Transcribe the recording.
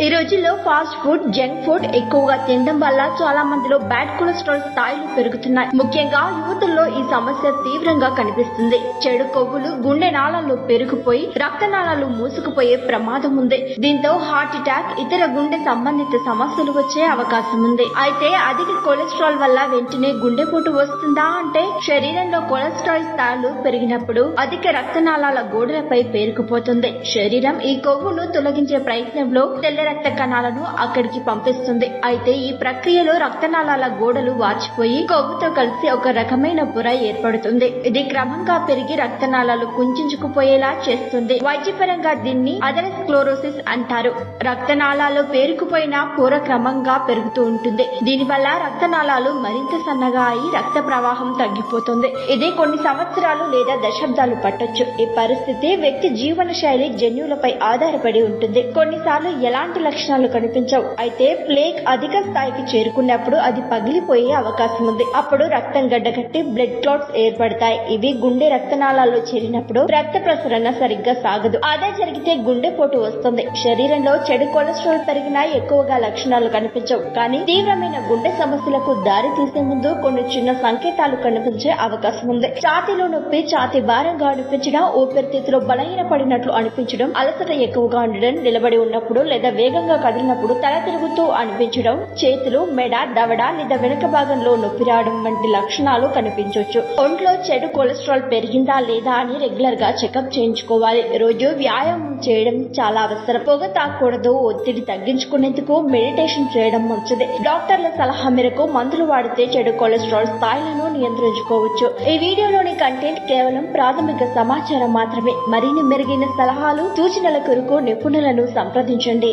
ఈ రోజుల్లో fast food junk food ఎక్కువగా తినడం వల్ల చాలా మందిలో బ్యాడ్ కొలెస్ట్రాల్ స్థాయిలు పెరుగుతున్నాయి. ముఖ్యంగా యువతుల్లో ఈ సమస్య తీవ్రంగా కనిపిస్తుంది. చెడు కొవ్వులు గుండె నాళాల్లో పెరిగిపోయి రక్తనాళాలు మూసుకుపోయే ప్రమాదం ఉంది. దీంతో హార్ట్ అటాక్ ఇతర గుండె సంబంధిత సమస్యలు వచ్చే అవకాశం ఉంది. అయితే అధిక కొలెస్ట్రాల్ వల్ల వెంటనే గుండెపోటు వస్తుందా అంటే శరీరంలో కొలెస్ట్రాల్ స్థాయిలు పెరిగినప్పుడు అధిక రక్తనాళాల గోడలపై పేరుకుపోతుంది. శరీరం ఈ కొవ్వును తొలగించే ప్రయత్నంలో తెల్ల రక్త కణాలను అక్కడికి పంపిస్తుంది. అయితే ఈ ప్రక్రియలో రక్తనాళాల గోడలు వాచిపోయి కొవ్వుతో కలిసి ఒక రకమైన బుర ఏర్పడుతుంది. ఇది క్రమంగా పెరిగి రక్తనాళాలు కుంచుకుపోయేలా చేస్తుంది. వైద్యపరంగా దీన్ని అదరస్క్లోరోసిస్ అంటారు. రక్తనాళాలు పేరుకుపోయిన పొర క్రమంగా పెరుగుతూ ఉంటుంది. దీనివల్ల రక్తనాళాలు మరింత సన్నగా అయి రక్త ప్రవాహం తగ్గిపోతుంది. ఇది కొన్ని సంవత్సరాలు లేదా దశాబ్దాలు పట్టొచ్చు. ఈ పరిస్థితి వ్యక్తి జీవన శైలి జన్యువులపై ఆధారపడి ఉంటుంది. కొన్నిసార్లు ఎలాంటి లక్షణాలు కనిపించవు. అయితే ప్లేగ్ అధిక స్థాయికి చేరుకున్నప్పుడు అది పగిలిపోయే అవకాశం ఉంది. అప్పుడు రక్తం గడ్డకట్టి బ్లడ్ క్లాట్స్ ఏర్పడతాయి. ఇవి గుండె రక్తనాళాల్లో చేరినప్పుడు రక్త ప్రసరణ సరిగ్గా సాగదు. అదే జరిగితే గుండెపోటు వస్తుంది. శరీరంలో చెడు కొలెస్ట్రాల్ పెరిగినా ఎక్కువగా లక్షణాలు కనిపించవు. కానీ తీవ్రమైన గుండె సమస్యలకు దారి తీసే ముందు కొన్ని చిన్న సంకేతాలు కనిపించే అవకాశం ఉంది. ఛాతీలో నొప్పి ఛాతి భారంగా అనిపించడం ఊపిరితిత్తులు బలహీనపడినట్లు అనిపించడం అలసట ఎక్కువగా ఉండడం నిలబడి ఉన్నప్పుడు లేదా వేగంగా కదిలినప్పుడు తల తిరుగుతూ అనిపించడం చేతులు మెడ దవడ లేదా వెనుక భాగంలో నొప్పి రావడం వంటి లక్షణాలు కనిపించవచ్చు ఒంట్లో చెడు కొలెస్ట్రాల్ పెరిగిందా లేదా అని రెగ్యులర్గా చెకప్ చేయించుకోవాలి. రోజు వ్యాయామం చేయడం చాలా అవసరం. పొగ తాకూడదు ఒత్తిడి తగ్గించుకునేందుకు మెడిటేషన్ చేయడం మంచిది. డాక్టర్ల సలహా మేరకు మందులు వాడితే చెడు కొలెస్ట్రాల్ స్థాయిలను నియంత్రించుకోవచ్చు. ఈ వీడియోలోని కంటెంట్ కేవలం ప్రాథమిక సమాచారం మాత్రమే. మరిన్ని మెరుగైన సలహాలు సూచనల కొరకు నిపుణులను సంప్రదించండి.